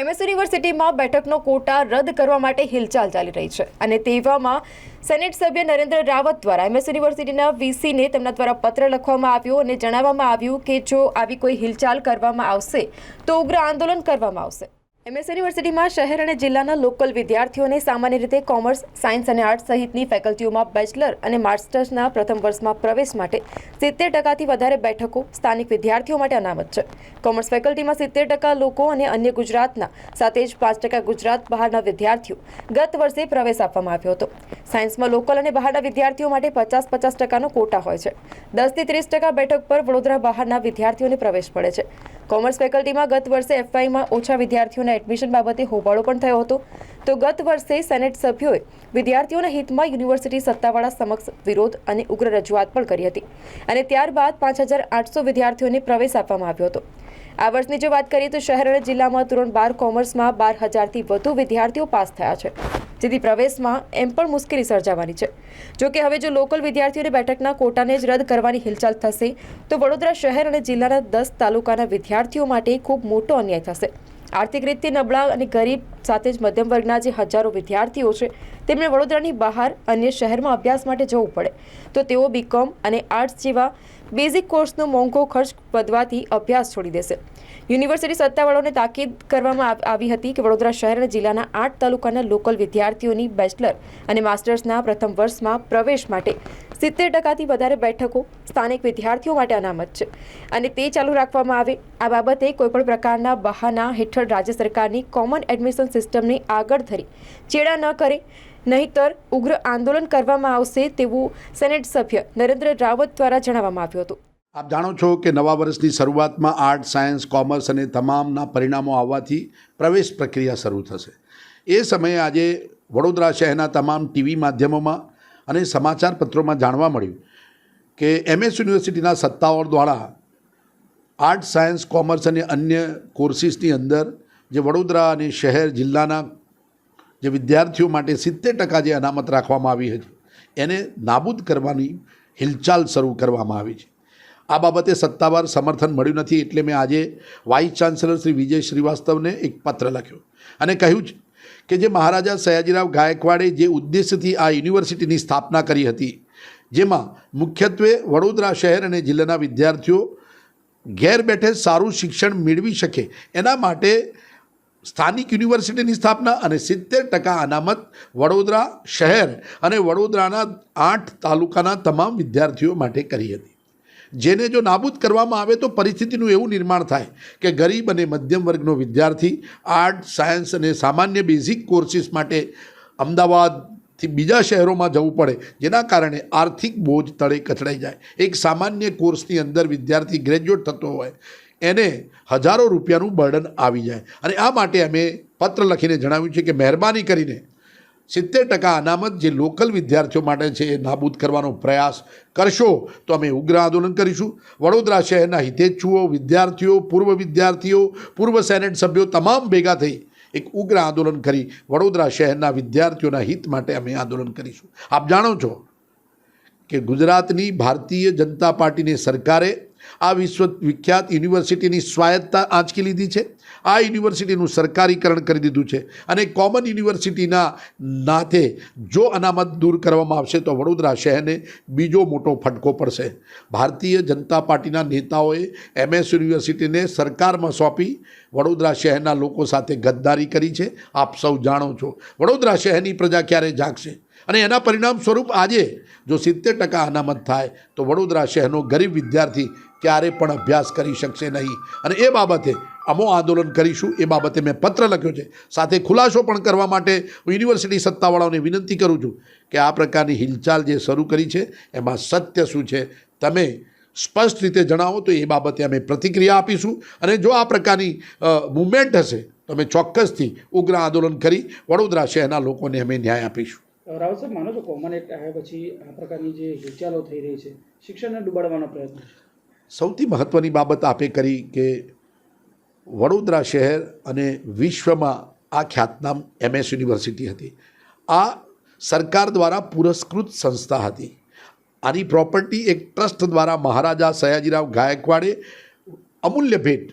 MS યુનિવર્સિટીમાં બેઠકનો quota રદ કરવા માટે હિલચાલ ચાલી રહી છે અને તેવામાં સેનેટ સભ્ય નરેન્દ્ર રાવત દ્વારા એમએસ યુનિવર્સિટીના વીસીને તેમના દ્વારા પત્ર લખવામાં આવ્યો અને જણાવવામાં આવ્યું કે જો આવી કોઈ હિલચાલ કરવામાં આવશે, તો ઉગ્ર આંદોલન કરવામાં આવશે. એમએસ યુનિવર્સિટીમાં શહેર અને જિલ્લાના લોકલ વિદ્યાર્થીઓને સામાન્ય રીતે કોમર્સ સાયન્સ અને આર્ટ્સ સહિતની ફેકલ્ટીઓમાં બેચલર અને માસ્ટર્સના પ્રથમ વર્ષમાં પ્રવેશ માટે સિત્તેર ટકાથી વધારે બેઠકો સ્થાનિક વિદ્યાર્થીઓ માટે અનામત છે. કોમર્સ ફેકલ્ટીમાં સિત્તેર ટકા લોકો અને અન્ય ગુજરાતના, સાથે જ પાંચ ટકા ગુજરાત બહારના વિદ્યાર્થીઓ ગત વર્ષે પ્રવેશ આપવામાં આવ્યો હતો. સાયન્સમાં લોકલ અને બહારના વિદ્યાર્થીઓ માટે પચાસ પચાસ ટકાનો કોટા હોય છે. દસથી ત્રીસ ટકા બેઠક પર વડોદરા બહારના વિદ્યાર્થીઓને પ્રવેશ પડે છે. કોમર્સ ફેકલ્ટીમાં ગત વર્ષે એફવાયમાં ઓછા વિદ્યાર્થીઓના એડમિશન બાબતે હોબાળો પણ થયો હતો. તો ગત વર્ષે સેનેટ સભ્યોએ વિદ્યાર્થીઓના હિતમાં યુનિવર્સિટી સત્તાવાળા સમક્ષ વિરોધ અને ઉગ્ર રજૂઆત પણ કરી હતી અને ત્યારબાદ પાંચ હજાર આઠસો વિદ્યાર્થીઓને પ્રવેશ આપવામાં આવ્યો હતો. આ વર્ષની જો વાત કરીએ તો શહેર અને જિલ્લામાં ધોરણ બાર કોમર્સમાં બાર હજારથી વધુ વિદ્યાર્થીઓ પાસ થયા છે. જેથી પ્રવેશમાં એમ પણ મુશ્કેલી સર્જાવાની છે. જો કે હવે જો લોકલ વિદ્યાર્થીઓને બેઠકના કોટાને જ રદ કરવાની હિલચાલ થશે, તો વડોદરા શહેર અને જિલ્લાના દસ તાલુકાના વિદ્યાર્થીઓ માટે ખૂબ મોટો અન્યાય થશે. આર્થિક રીતે નબળા અને ગરીબ સાથે જ મધ્યમ વર્ગના જે હજારો વિદ્યાર્થીઓ છે, તેમને વડોદરાની બહાર અન્ય શહેરમાં અભ્યાસ માટે જવું પડે. તો તેઓ બીકોમ અને આર્ટ્સ જેવા બેઝિક કોર્સનો મોંઘો ખર્ચ વધવાથી અભ્યાસ છોડી દેશે. યુનિવર્સિટી સત્તાવાળાઓને તાકીદ કરવામાં આવી હતી કે વડોદરા શહેર અને જિલ્લાના આઠ તાલુકાના લોકલ વિદ્યાર્થીઓની બેચલર અને માસ્ટર્સના પ્રથમ વર્ષમાં પ્રવેશ માટે સિત્તેર ટકાથી વધારે બેઠકો સ્થાનિક વિદ્યાર્થીઓ માટે અનામત છે. અને તે ચાલુ રાખવામાં આવે. આ બાબતે કોઈપણ પ્રકારના બહાના હેઠળ રાજ્ય સરકારની કોમન એડમિશન સિસ્ટમને આગળ ધરી ચેડા ન કરે. નહીંતર ઉગ્ર આંદોલન કરવામાં આવશે તેવું સેનેટ સભ્ય નરેન્દ્ર રાવત દ્વારા જણાવવામાં આવ્યું હતું. આપ જાણો છો કે નવા વર્ષની શરૂઆતમાં આર્ટ, સાયન્સ, કોમર્સ અને તમામના પરિણામો આવવાથી પ્રવેશ પ્રક્રિયા શરૂ થશે. એ સમયે આજે વડોદરા શહેરના તમામ ટીવી માધ્યમોમાં અને સમાચાર પત્રોમાં જાણવા મળ્યું કે એમએસ યુનિવર્સિટીના સત્તાવાર દ્વારા આર્ટ, સાયન્સ, કોમર્સ અને અન્ય કોર્સિસની અંદર જે વડોદરા અને શહેર જિલ્લાના જે વિદ્યાર્થીઓ માટે સિત્તેર ટકા જે અનામત રાખવામાં આવી હતી, એને નાબૂદ કરવાની હિલચાલ શરૂ કરવામાં આવી છે. આ બાબતે સત્તાવાર સમર્થન મળ્યું નથી એટલે મેં આજે વાઇસ ચાન્સેલર શ્રી વિજય શ્રીવાસ્તવને એક પત્ર લખ્યો અને કહ્યું છે કે જે મહારાજા સયાજીરાવ ગાયકવાડે જે ઉદ્દેશ્યથી આ યુનિવર્સિટીની સ્થાપના કરી હતી, જેમાં મુખ્યત્વે વડોદરા શહેર અને જિલ્લાના વિદ્યાર્થીઓ ઘેર બેઠે સારું શિક્ષણ મેળવી શકે, એના માટે સ્થાનિક યુનિવર્સિટીની સ્થાપના અને સિત્તેર ટકા અનામત વડોદરા શહેર અને વડોદરાના આઠ તાલુકાના તમામ વિદ્યાર્થીઓ માટે કરી હતી. જેને જો નાબૂદ કરવામાં આવે તો પરિસ્થિતિનું એવું નિર્માણ થાય કે ગરીબ અને મધ્યમ વર્ગનો વિદ્યાર્થી આર્ટ, સાયન્સ અને સામાન્ય બેઝિક કોર્સિસ માટે અમદાવાદથી બીજા શહેરોમાં જવું પડે, જેના કારણે આર્થિક બોજ તળે કચડાઈ જાય. એક સામાન્ય કોર્સની અંદર વિદ્યાર્થી ગ્રેજ્યુએટ થતો હોય, એને હજારો રૂપિયાનું બર્ડન આવી જાય. અને આ માટે અમે પત્ર લખીને જણાવ્યું છે કે મહેરબાની કરીને સિત્તેર ટકા અનામત જે લોકલ વિદ્યાર્થીઓ માટે છે એ નાબૂદ કરવાનો પ્રયાસ કરશો, તો અમે ઉગ્ર આંદોલન કરીશું. વડોદરા શહેરના હિતેચ્છુઓ, વિદ્યાર્થીઓ, પૂર્વ વિદ્યાર્થીઓ, પૂર્વ સેનેટ સભ્યો તમામ ભેગા થઈ એક ઉગ્ર આંદોલન કરી વડોદરા શહેરના વિદ્યાર્થીઓના હિત માટે અમે આંદોલન કરીશું. આપ જાણો છો કે ગુજરાતની ભારતીય જનતા પાર્ટીની સરકારે આ વિશ્વ વિખ્યાત યુનિવર્સિટીની સ્વાયત્તા આંચકી લીધી છે. આ યુનિવર્સિટીનું સરકારીકરણ કરી દીધું છે અને કોમન યુનિવર્સિટીના નાથે જો અનામત દૂર કરવામાં આવશે તો વડોદરા શહેરને બીજો મોટો ફટકો પડશે. ભારતીય જનતા પાર્ટીના નેતાઓએ એમએસ યુનિવર્સિટીને સરકારમાં સોંપી વડોદરા શહેરના લોકો સાથે ગદ્દારી કરી છે. આપ સૌ જાણો છો. વડોદરા શહેરની પ્રજા ક્યારે જાગશે? અને એના પરિણામ સ્વરૂપ આજે જો સિત્તેર ટકા અનામત થાય, તો વડોદરા શહેરનો ગરીબ વિદ્યાર્થી ક્યારે પણ અભ્યાસ કરી શકશે નહીં. અને એ બાબતે અમો આંદોલન કરીશું, એ બાબતે મેં પત્ર લખ્યો છે. સાથે ખુલાસો પણ કરવા માટે હું યુનિવર્સિટી સત્તાવાળાઓને વિનંતી કરું છું કે આ પ્રકારની હિલચાલ જે શરૂ કરી છે, એમાં સત્ય શું છે, તમે સ્પષ્ટ રીતે જણાવો તો એ બાબતે અમે પ્રતિક્રિયા આપીશું. અને જો આ પ્રકારની મુવમેન્ટ હશે, તો અમે ચોક્કસથી ઉગ્ર આંદોલન કરી વડોદરા શહેરના લોકોને અમે ન્યાય આપીશું. રાવત સાહેબ, માનો છો કોમન એક્ટ આવ્યા પછી આ પ્રકારની જે હિલચાલો થઈ રહી છે, શિક્ષણને ડૂબાડવાનો પ્રયત્ન સૌથી મહત્ત્વની બાબત આપે કરી કે વડોદરા શહેર અને વિશ્વમાં આ ખ્યાતનામ એમએસ યુનિવર્સિટી હતી. આ સરકાર દ્વારા પુરસ્કૃત સંસ્થા હતી. આની પ્રોપર્ટી એક ટ્રસ્ટ દ્વારા મહારાજા સયાજીરાવ ગાયકવાડે અમૂલ્ય ભેટ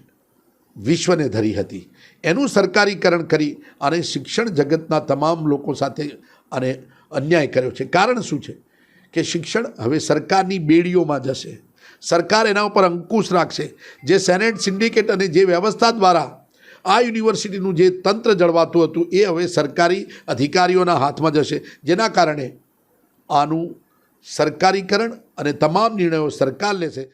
વિશ્વને ધરી હતી. એનું સરકારીકરણ કરી અને શિક્ષણ જગતના તમામ લોકો સાથે અને અન્યાય કર્યો છે. કારણ શું છે? કે શિક્ષણ હવે સરકારની બેડીઓમાં જશે. સરકાર એના ઉપર અંકુશ રાખશે. જે સેનેટ સિન્ડિકેટ અને જે વ્યવસ્થા દ્વારા આ યુનિવર્સિટીનું જે તંત્ર જળવાતું હતું, એ હવે સરકારી અધિકારીઓના હાથમાં જશે. જેના કારણે આનું સરકારીકરણ અને તમામ નિર્ણયો સરકાર લેશે.